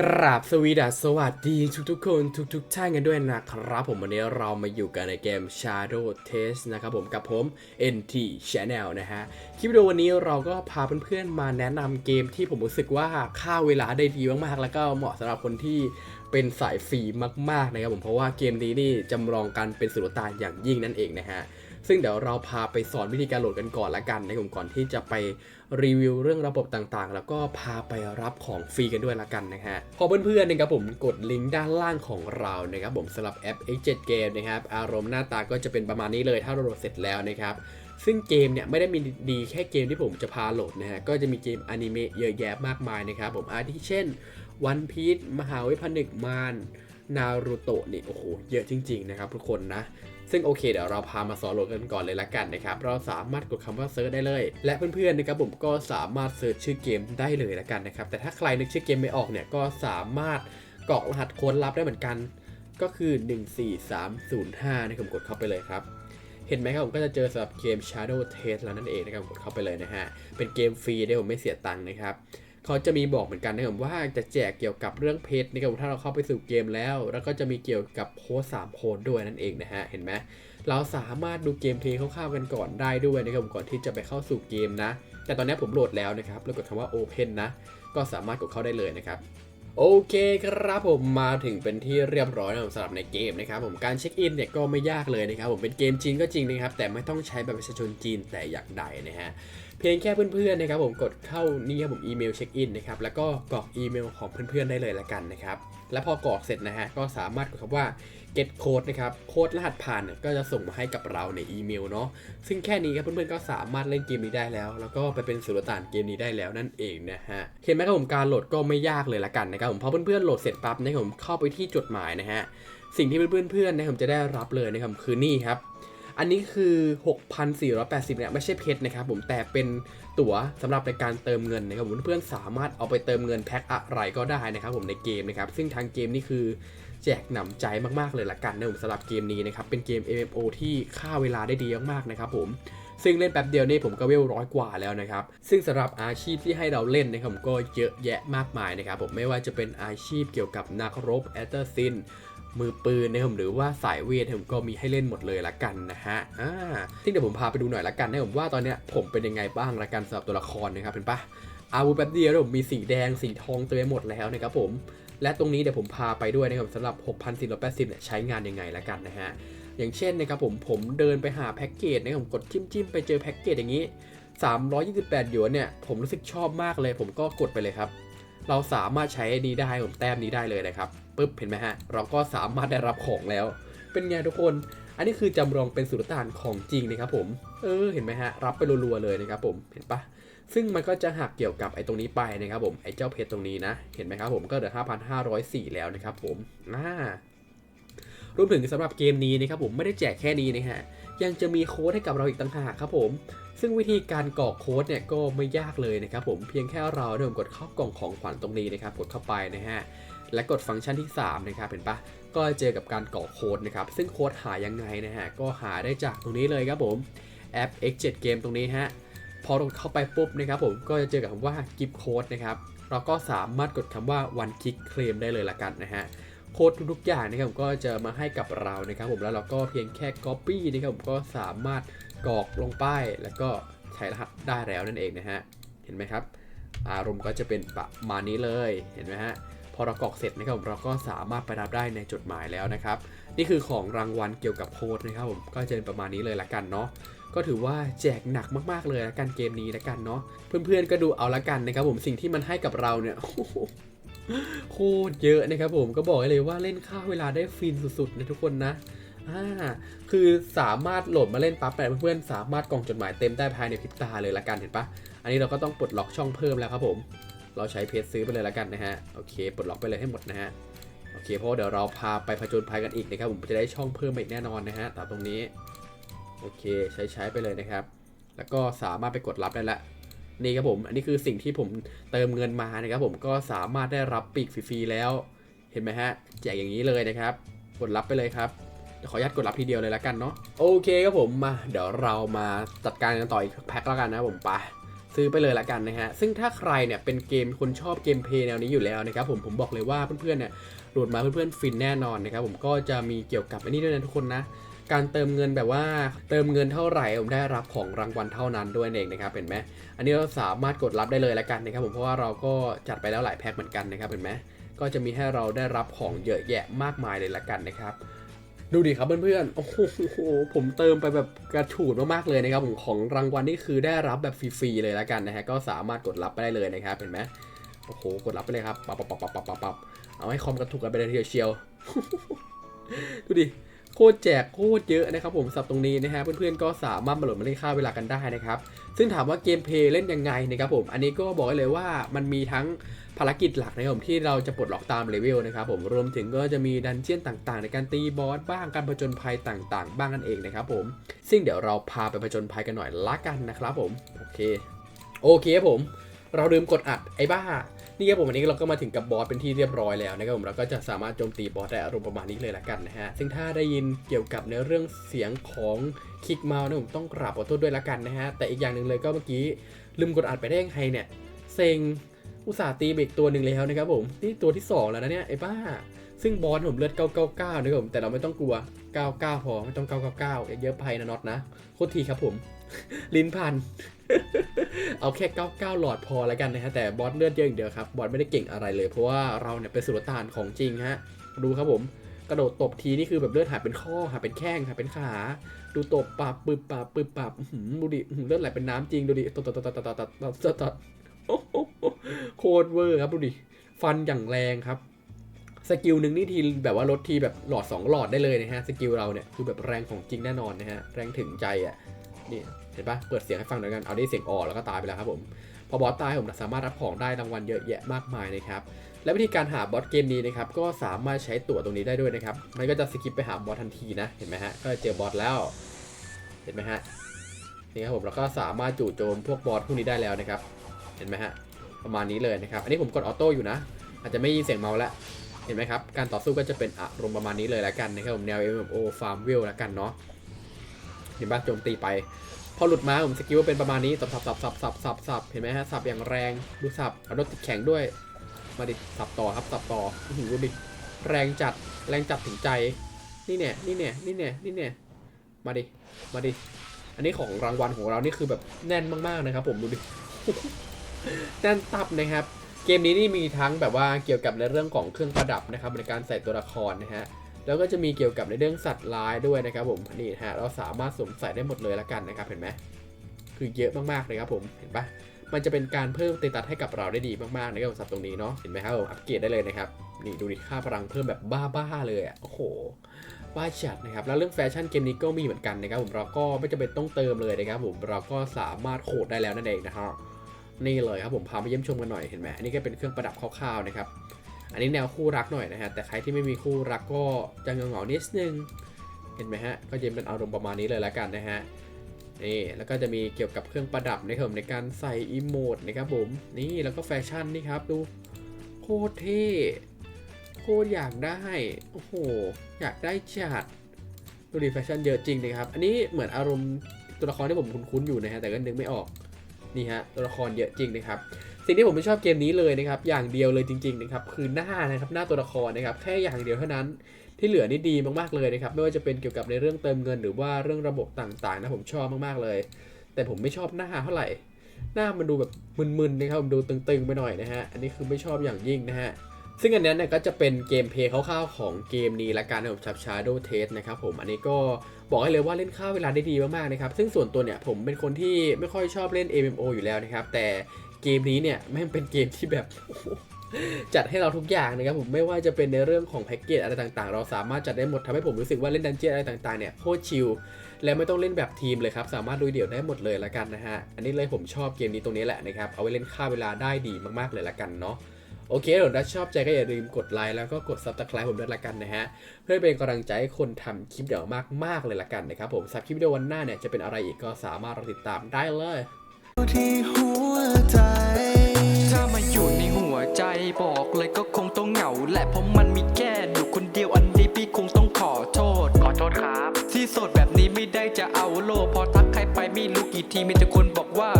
กราบสวีดัสสวัสดีทุกทุกคนทุกทุกท่านกันด้วยนะครับผมวันนี้เรามาอยู่กันในเกม Shadow Test นะครับผมกับผม NT Channel นะฮะ คลิปวิดีโอวันนี้เราก็พาเพื่อนๆมาแนะนำเกมที่ผมรู้สึกว่าค่าเวลาได้ดีมากๆ แล้วก็เหมาะสำหรับคนที่เป็นสายฟรีมากๆนะครับผมเพราะว่าเกมนี้นี่จำลองกันเป็นสุลต่านอย่างยิ่งนั่นเองนะฮะ ซึ่งเดี๋ยวเราพาไปสอนวิธีการโหลดกันก่อนละกันในะครับผมก่อนที่จะไปรีวิวเรื่องระบบต่างๆ แล้วก็พาไปรับของฟรีกันด้วยละกันนะฮะพอเพื่อนๆนะครับผมกดลิงก์ด้านล่างของเรานะครับผมสำหรับแอป X7 Game นะครับอารมณ์หน้าตาก็จะเป็นประมาณนี้เลยถ้าเราโหลดเสร็จแล้วนะครับซึ่งเกมเนี่ยไม่ได้มีดีแค่เกมที่ผมจะพาโหลดนะฮะ ก็จะมีเกมอนิเมะเยอะแยะมากมายนะครับผมอาทิเช่น One Piece มหาวิทยานึกมารนารูโตะนี่โอ้โห เยอะจริง ๆ นะครับทุกคนนะ ซึ่งโอเคเดี๋ยวเราพามาสอนโหลดกันก่อนเลยละกันนะครับ เราสามารถกดคำว่าเซิร์ชได้เลย และเพื่อนๆนะครับผมก็สามารถเซิร์ชชื่อเกมได้เลยละกันนะครับ แต่ถ้าใครนึกชื่อเกมไม่ออกเนี่ยก็สามารถกรอกรหัสโค้ดลับได้เหมือนกัน ก็คือ 14305นะครับผมกดเข้าไปเลยครับเห็นไหมครับผมก็จะเจอสำหรับเกม Shadow Test แล้วนั่นเองนะครับกดเข้าไปเลยนะฮะ เป็นเกมฟรีได้ผมไม่เสียตังค์นะครับ เขาจะมีบอกเหมือนกันนะครับว่าจะแจกเกี่ยวกับเรื่องเพชรนะครับถ้าเราเข้าไปสู่เกมแล้ว แล้วก็จะมีเกี่ยวกับโค้ดสามโค้ดด้วยนั่นเองนะฮะเห็นไหมเราสามารถดูเกมเพลย์คร่าวๆกันก่อนได้ด้วยนะครับก่อนที่จะไปเข้าสู่เกมนะ แต่ตอนนี้ผมโหลดแล้วนะครับแล้วกดคำว่า Open นะ ก็สามารถกดเข้าได้เลยนะครับโอเคครับผมมาถึงเป็นที่เรียบร้อยแล้วสำหรับในเกมนะครับผมการเช็คอินเนี่ยก็ไม่ยากเลยนะครับผมเป็นเกมจีนก็จริงนะครับแต่ไม่ต้องใช้แบบประชาชนจีนแต่อย่างใดนะฮะ เพียงแค่เพื่อนๆนะครับผมกดเข้านี่ครับผมอีเมลเช็คอินนะครับแล้วก็กรอกอีเมลของเพื่อนๆได้เลยละกันนะครับแล้วพอกรอกเสร็จนะฮะก็สามารถกดคำว่า get code นะครับโค้ดรหัสผ่านเนี่ยก็จะส่งมาให้กับเราในอีเมลเนาะซึ่งแค่นี้ครับเพื่อนๆก็สามารถเล่นเกมนี้ได้แล้ว แล้วก็ไปเป็นสุลต่านเกมนี้ได้แล้วนั่นเองนะฮะเห็นไหมครับผมการโหลดก็ไม่ยากเลยละกันนะครับผมพอเพื่อนๆโหลดเสร็จปั๊บนะครับผมเข้าไปที่จดหมายนะฮะสิ่งที่เพื่อนๆนะครับจะได้รับเลยนะครับคือนี่ครับ อันนี้คือ 6,480เนี่ยไม่ใช่เพชรนะครับผมแต่เป็นตั๋วสำหรับในการเติมเงินนะครับผมเพื่อนสามารถเอาไปเติมเงินแพ็คอะไรก็ได้นะครับผมในเกมนะครับซึ่งทางเกมนี่คือแจกหนำใจมากๆเลยละกันนะผมสำหรับเกมนี้นะครับ เป็นเกม MMO ที่ฆ่าเวลาได้ดีมากๆนะครับผม ซึ่งเล่นแป๊บเดียวนี่ผมก็เวลร้อยกว่าแล้วนะครับ ซึ่งสำหรับอาชีพที่ให้เราเล่นนะครับผมก็เยอะแยะมากมายนะครับผมไม่ว่าจะเป็นอาชีพเกี่ยวกับนักรบแอตเตอร์ซิน มือปืนนะครับหรือว่าสายเวทผมก็มีให้เล่นหมดเลยละกันนะฮะอ่าซึ่เดี๋ยวผมพาไปดูหน่อยละกันนะผมว่าตอนเนี้ยผมเป็นยังไงบ้างละกันสำหรับตัวละครนะครับเห็นปะอาวุธแป๊บเดียวผมมีสีแดงสีทองเต็มไปหมดแล้วนะครับผมและตรงนี้เดี๋ยวผมพาไปด้วยนะครับสำหรับ 6,480เนี่ยใช้งานยังไงละกันนะฮะอย่างเช่นนะครับผมผมเดินไปหาแพ็กเกจนะครับผมกดจิ้มจิ้มๆไปเจอแพ็กเกจอย่างนี้ 328หยวนเนี่ยผมรู้สึกชอบมากเลย ผมก็กดไปเลยครับ เราสามารถใช้นี้ได้ผมแต้มนี้ได้เลยนะครับ ปึ๊บเห็นไหมฮะ เราก็สามารถได้รับของแล้ว เป็นไงทุกคน อันนี้คือจำลองเป็นสุลต่านของจริงนะครับผมเออเห็นไหมฮะรับไปรัวๆเลยนะครับผมเห็นปะซึ่งมันก็จะหักเกี่ยวกับไอ้ตรงนี้ไปนะครับผมไอ้เจ้าเพชรตรงนี้นะ เห็นไหมครับผมก็เหลือ 5,504 แล้วนะครับผมอ่ารวมถึงสำหรับเกมนี้นะครับผมไม่ได้แจกแค่นี้นะฮะยังจะมีโค้ดให้กับเราอีกต่างหากครับผม ซึ่งวิธีการกรอกโค้ดเนี่ยก็ไม่ยากเลยนะครับผมเพียงแค่เราเดินกดเข้ากล่องของขวัญตรงนี้นะครับกดเข้าไปนะฮะ และกดฟังก์ชันที่ 3 นะครับ เห็นปะก็เจอกับการกรอกโค้ดนะครับ ซึ่งโค้ดหายังไงนะฮะ ก็หาได้จากตรงนี้เลยครับผม แอป X7 Game ตรงนี้ฮะ พอเราเข้าไปปุ๊บนะครับผม ก็จะเจอกับคำว่า gift code นะครับ เราก็สามารถกดคำว่า one click claim ได้เลยละกันนะฮะ โค้ดทุกๆอย่างนะครับผมก็จะมาให้กับเรานะครับผม แล้วเราก็เพียงแค่ Copy นะครับผม ก็สามารถกรอกลงไปแล้วก็ใช้รหัสได้แล้วนั่นเองนะฮะ เห็นไหมครับ อารมณ์ก็จะเป็นประมาณนี้เลย เห็นไหมฮะ พอเรากรอกเสร็จนะครับผมเราก็สามารถไปรับได้ในจดหมายแล้วนะครับ นี่คือของรางวัลเกี่ยวกับโค้ดนะครับผมก็จะเป็นประมาณนี้เลยละกันเนาะก็ถือว่าแจกหนักมากๆเลยละกันเกมนี้ละกันเนาะเพื่อนๆก็ดูเอาละกันนะครับผมสิ่งที่มันให้กับเราเนี่ยโคตรเยอะนะครับผมก็บอกเลยว่าเล่นค่าเวลาได้ฟินสุดๆนะทุกคนนะอ่าคือสามารถโหลดมาเล่นปั๊บแต่เพื่อนๆสามารถกล่องจดหมายเต็มได้ภายในพริบตาเลยละกันเห็นปะอันนี้เราก็ต้องปลดล็อกช่องเพิ่มแล้วครับผม เราใช้เพจซื้อไปเลยละกันนะฮะโอเคปลดล็อกไปเลยให้หมดนะฮะโอเคเพราะเดี๋ยวเราพาไปผจญภัยกันอีกนะครับผมจะได้ช่องเพิ่มมาอีกแน่นอนนะฮะตามตรงนี้โอเคใช้ใช้ไปเลยนะครับ แล้วก็สามารถไปกดรับได้ละนี่ครับผม อันนี้คือสิ่งที่ผมเติมเงินมานะครับผมก็สามารถได้รับปีกฟรีๆแล้ว เห็นไหมฮะแจกอย่างนี้เลยนะครับ กดรับไปเลยครับขออนุญาตกดรับทีเดียวเลยละกันเนาะโอเคครับผมมาเดี๋ยวเรามาจัดการกันต่ออีกแพ็คแล้วกันนะผมไป ซื้อไปเลยละกันนะฮะ ซึ่งถ้าใครเนี่ยเป็นเกมคนชอบเกมเพลย์แนวนี้อยู่แล้วนะครับผม ผมบอกเลยว่าเพื่อนๆเนี่ยโหลดมาเพื่อนๆฟินแน่นอนนะครับผมก็จะมีเกี่ยวกับอันนี้ด้วยนะทุกคนนะการเติมเงินแบบว่าเติมเงินเท่าไหร่ผมได้รับของรางวัลเท่านั้นด้วยเองนะครับเห็นไหมอันนี้เราสามารถกดรับได้เลยละกันนะครับผมเพราะว่าเราก็จัดไปแล้วหลายแพ็คเหมือนกันนะครับเห็นไหมก็จะมีให้เราได้รับของเยอะแยะมากมายเลยละกันนะครับ ดูดิครับเพื่อนๆ โอ้โห ผมเติมไปแบบกระฉูดมากๆเลยนะครับผมของรางวัลนี่คือได้รับแบบฟรีๆเลยละกันนะฮะ ก็สามารถกดรับไปได้เลยนะครับ เห็นไหมโอ้โห กดรับไปเลยครับ ปับปับปับปับปับเอาให้คอมกระถุกกันไปเลยทีเดียวเชียว ดูดิ โคตรแจกโคตรเยอะนะครับผมสับตรงนี้นะฮะเพื่อนๆก็สามารถมาโหลดมาเล่นค่าเวลากันได้นะครับซึ่งถามว่าเกมเพลย์เล่นยังไงนะครับผมอันนี้ก็บอกเลยว่ามันมีทั้งภารกิจหลักนะครับผมที่เราจะปลดล็อกตามเลเวลนะครับผมรวมถึงก็จะมีดันเจียนต่างๆ ในการตีบอสบ้างการผจญภัยต่างๆ บ้างนั่นเองนะครับผมซึ่งเดี๋ยวเราพาไปผจญภัยกันหน่อยละกันนะครับผมโอเคโอเคครับผม เราลืมกดอัดไอ้บ้า นี่ครับผมวันนี้เราก็มาถึงกับบอสเป็นที่เรียบร้อยแล้วนะครับผมเราก็จะสามารถโจมตีบอสได้อารมณ์ประมาณนี้เลยละกันนะฮะซึ่งถ้าได้ยินเกี่ยวกับในเรื่องเสียงของคิกเมาส์นะผมต้องกราบขอโทษด้วยละกันนะฮะแต่อีกอย่างหนึ่งเลยก็เมื่อกี้ลืมกดอัดไปได้ยังไงเนี่ยเซ็งอุตส่าห์ตีไปอีกตัวหนึ่งแล้วนะครับผมนี่ตัวที่ 2 แล้วนะเนี่ยไอ้บ้า ซึ่งบอสผมเลือด 999 นะครับผมแต่เราไม่ต้องกลัว 99 พอไม่ต้อง 999อย่าเยอะไปนะน็อตนะโคตรทีครับผม ลิ้นพัน เอาแค่ 99 หลอดพอแล้วกันนะฮะ แต่บอสเลือดเยอะอย่างเดียวครับ บอสไม่ได้เก่งอะไรเลย เพราะว่าเราเนี่ยเป็นสุลต่านของจริงฮะ ดูครับผม กระโดดตบทีนี่คือแบบเลือดหายเป็นข้อหายเป็นแข้งหายเป็นขา ดูตบปับปึบปับปึบปับหือดูดิเลือดไหลเป็นน้ำจริง ดูดิตบตบตบตบตบตบตบตบตบตบโอ้โหโคตรเวอร์ครับดูดิ ฟันอย่างแรงครับสกิลหนึ่งนี่ทีแบบว่าลดทีแบบหลอด 2 หลอดได้เลยนะฮะ สกิลเราเนี่ย คือแบบแรงของจริงแน่นอนนะฮะ แรงถึงใจอะ นี่เห็นปะเปิดเสียงให้ฟังหน่อยกันเอาได้เสียงออกแล้วก็ตายไปแล้วครับผมพอบอสตายผมสามารถรับของได้รางวัลเยอะแยะมากมายนะครับและวิธีการหาบอสเกมนี้นะครับก็สามารถใช้ตั๋วตรงนี้ได้ด้วยนะครับมันก็จะสกิปไปหาบอสทันทีนะเห็นไหมฮะก็เจอบอสแล้วเห็นไหมฮะนี่ครับผมแล้วก็สามารถจู่โจมพวกบอสพวกนี้ได้แล้วนะครับ เห็นไหมฮะประมาณนี้เลยนะครับ อันนี้ผมกดออโต้อยู่นะ อาจจะไม่ยินเสียงเมาแล้วเห็นไหมครับการต่อสู้ก็จะเป็นอารมณ์ประมาณนี้เลยแล้วกันนะครับผมแนว MMO Farm w i l l แล้วกันเนาะ เห็นปะโจมตีไป พอหลุดมาผมสกิลว่าเป็นประมาณนี้สับสับสับสับสับสับสับเห็นไหมฮะสับอย่างแรงดูสับเอารถติดแข็งด้วย มาดิสับต่อครับสับต่อหูดิแรงจัดแรงจัดถึงใจนี่เนี่ยนี่เนี่ยนี่เนี่ยนี่เนี่ยมาดิมาดิอันนี้ของรางวัลของเรานี่คือแบบแน่นมากๆนะครับ ผมดูดิแน่นตับนะครับเกมนี้นี่มีทั้งแบบว่าเกี่ยวกับในเรื่องของเครื่องประดับนะครับในการใส่ตัวละครนะฮะ แล้วก็จะมีเกี่ยวกับในเรื่องสัตว์ร้ายด้วยนะครับผมนี่ฮะเราสามารถสวมใส่ได้หมดเลยละกันนะครับเห็นไหมคือเยอะมากๆเลยครับผมเห็นปะมันจะเป็นการเพิ่มเตตัสให้กับเราได้ดีมากๆนะครับสับตรงนี้เนาะเห็นไหมครับผมอัปเกรดได้เลยนะครับนี่ดูดิค่าพลังเพิ่มแบบบ้าๆเลยอะโอ้โหว่าจัดนะครับแล้วเรื่องแฟชั่นเกมนี้ก็มีเหมือนกันนะครับผมเราก็ไม่จำเป็นต้องเติมเลยนะครับผมเราก็สามารถโขดได้แล้วนั่นเองนะครับนี่เลยครับผมพาไปเยี่ยมชมกันหน่อยเห็นไหมอันนี้ก็เป็นเครื่องประดับคร่าวๆนะครับ อันนี้แนวคู่รักหน่อยนะฮะ แต่ใครที่ไม่มีคู่รักก็จะเงาๆนิดนึง เห็นไหมฮะ ก็จะเป็นอารมณ์ประมาณนี้เลยล้วกันนะฮะ นี่ แล้วก็จะมีเกี่ยวกับเครื่องประดับนะครับในการใส่อีโมดนะครับผม นี่แล้วก็แฟชั่นนี่ครับดู โคตรเท่ โคตรอยากได้ โอ้โห อยากได้จัด ดูดิแฟชั่นเยอะจริงนะครับ อันนี้เหมือนอารมณ์ตัวละครที่ผมคุ้นๆอยู่นะฮะ แต่ก็นึกไม่ออก นี่ฮะตัวละครเยอะจริงนะครับสิ่งที่ผมไม่ชอบเกมนี้เลยนะครับ อย่างเดียวเลยจริงๆนะครับคือหน้านะครับหน้าตัวละครนะครับแค่อย่างเดียวเท่านั้นที่เหลือนี่ดีมากๆเลยนะครับไม่ว่าจะเป็นเกี่ยวกับในเรื่องเติมเงิน หรือว่าเรื่องระบบต่างๆนะผมชอบมากๆเลย แต่ผมไม่ชอบหน้าเท่าไหร่ หน้ามันดูแบบมึนๆนะครับผมดูตึงๆไปหน่อยนะฮะอันนี้คือไม่ชอบอย่างยิ่งนะฮะ ซึ่งอันนี้เนี่ยก็จะเป็นเกมเพลย์คร่าวๆของเกมนี้ละกันนะครับชับ Shadow Test นะครับผมอันนี้ก็บอกให้เลยว่าเล่นข้าเวลาได้ดีมากๆนะครับซึ่งส่วนตัวเนี่ยผมเป็นคนที่ไม่ค่อยชอบเล่น MMO อยู่แล้วนะครับแต่เกมนี้เนี่ยแม่งเป็นเกมที่แบบจัดให้เราทุกอย่างนะครับผมไม่ว่าจะเป็นในเรื่องของแพ็กเกจอะไรต่างๆ เราสามารถจัดได้หมดทำให้ผมรู้สึกว่าเล่นดันเจี้ยนอะไรต่างๆเนี่ยโคตรชิลและไม่ต้องเล่นแบบทีมเลยครับ สามารถลุยเดี่ยวได้หมดเลยละกันนะฮะอันนี้เลยผมชอบเกมนี้ตรงนี้แหละนะครับเอาไว้เล่นค่าเวลาได้ดีมากๆเลยละกันเนาะ โอเคเดี๋ยวถ้าชอบใจก็อย่าลืมกดไลค์แล้วก็กด subscribe ผมด้วยละกันนะฮะ เพื่อเป็นกำลังใจให้คนทำคลิปเดี๋ยวมากๆเลยละกันนะครับผมสำหรับคลิปวิดีโอวันหน้าเนี่ยจะเป็นอะไรอีกก็สามารถรอติดตามได้เลยที่หัวใจ ถ้ามาอยู่ในหัวใจบอกเลยก็คงต้องเหงา และเพราะมันมีแค่อยู่คนเดียวอันนี้พี่คงต้องขอโทษ ขอโทษครับ ที่โสดแบบนี้ไม่ได้จะเอาโลกพอทักใครไปไม่รู้กี่ทีมีแต่คนบอกว่า